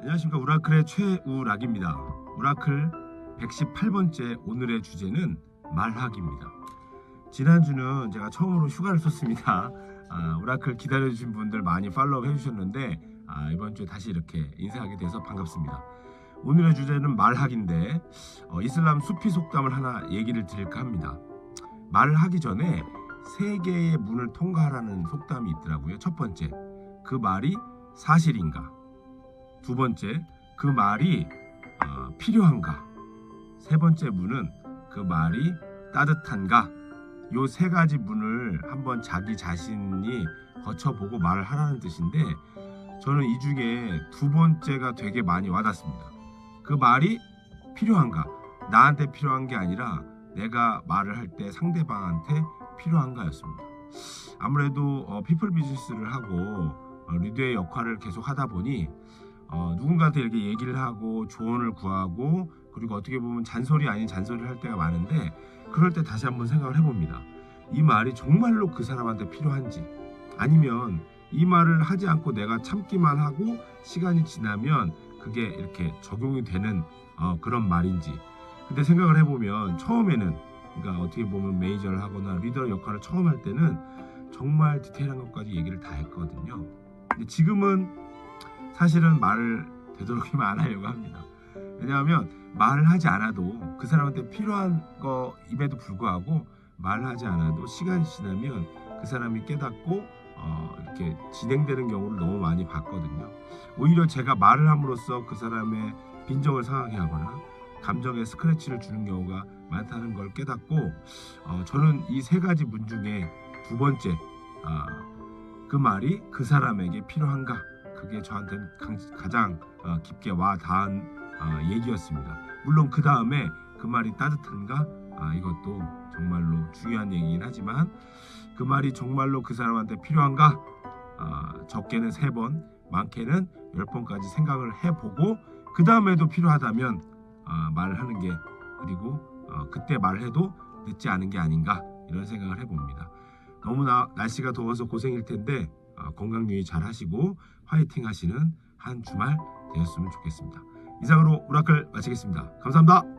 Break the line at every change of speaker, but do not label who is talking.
안녕하십니까 우라클의 최우락입니다. 우라클 118번째 오늘의 주제는 말하기입니다. 지난주는 제가 처음으로 휴가를 썼습니다. 아, 우라클 기다려주신 분들 많이 팔로우 해주셨는데 아, 이번 주에 다시 이렇게 인사하게 돼서 반갑습니다. 오늘의 주제는 말하기인데 어, 이슬람 수피 속담을 하나 얘기를 드릴까 합니다. 말을 하기 전에 세 개의 문을 통과하라는 속담이 있더라고요. 첫 번째, 그 말이 사실인가? 두 번째, 그 말이 어, 필요한가? 세 번째 문은 그 말이 따뜻한가? 요 세 가지 문을 한번 자기 자신이 거쳐보고 말을 하라는 뜻인데 저는 이 중에 두 번째가 되게 많이 와닿습니다. 그 말이 필요한가? 나한테 필요한 게 아니라 내가 말을 할 때 상대방한테 필요한가였습니다. 아무래도 어, 피플 비즈니스를 하고 어, 리더의 역할을 계속 하다 보니 어, 누군가한테 이렇게 얘기를 하고 조언을 구하고 그리고 어떻게 보면 잔소리 아닌 잔소리를 할 때가 많은데 그럴 때 다시 한번 생각을 해봅니다. 이 말이 정말로 그 사람한테 필요한지 아니면 이 말을 하지 않고 내가 참기만 하고 시간이 지나면 그게 이렇게 적용이 되는 어, 그런 말인지 근데 생각을 해보면 처음에는 그러니까 어떻게 보면 매니저를 하거나 리더 역할을 처음 할 때는 정말 디테일한 것까지 얘기를 다 했거든요. 근데 지금은 사실은 말을 되도록이면 안 하려고 합니다. 왜냐하면 말을 하지 않아도 그 사람한테 필요한 거임에도 불구하고 말을 하지 않아도 시간이 지나면 그 사람이 깨닫고 어, 이렇게 진행되는 경우를 너무 많이 봤거든요. 오히려 제가 말을 함으로써 그 사람의 빈정을 상하게 하거나 감정에 스크래치를 주는 경우가 많다는 걸 깨닫고 어, 저는 이 세 가지 문 중에 두 번째 아, 그 말이 그 사람에게 필요한가 그게 저한테는 강- 가장 어, 깊게 와 닿은 어, 얘기였습니다. 물론 그 다음에 그 말이 따뜻한가 아, 이것도 정말로 중요한 얘기긴 하지만 그 말이 정말로 그 사람한테 필요한가 아, 적게는 세 번, 많게는 열 번까지 생각을 해보고 그 다음에도 필요하다면 아, 말을 하는 게 그리고 어, 그때 말해도 늦지 않은 게 아닌가 이런 생각을 해봅니다. 너무나 날씨가 더워서 고생일 텐데 어, 건강 유의 잘 하시고 화이팅 하시는 한 주말 되었으면 좋겠습니다. 이상으로 오라클 마치겠습니다. 감사합니다.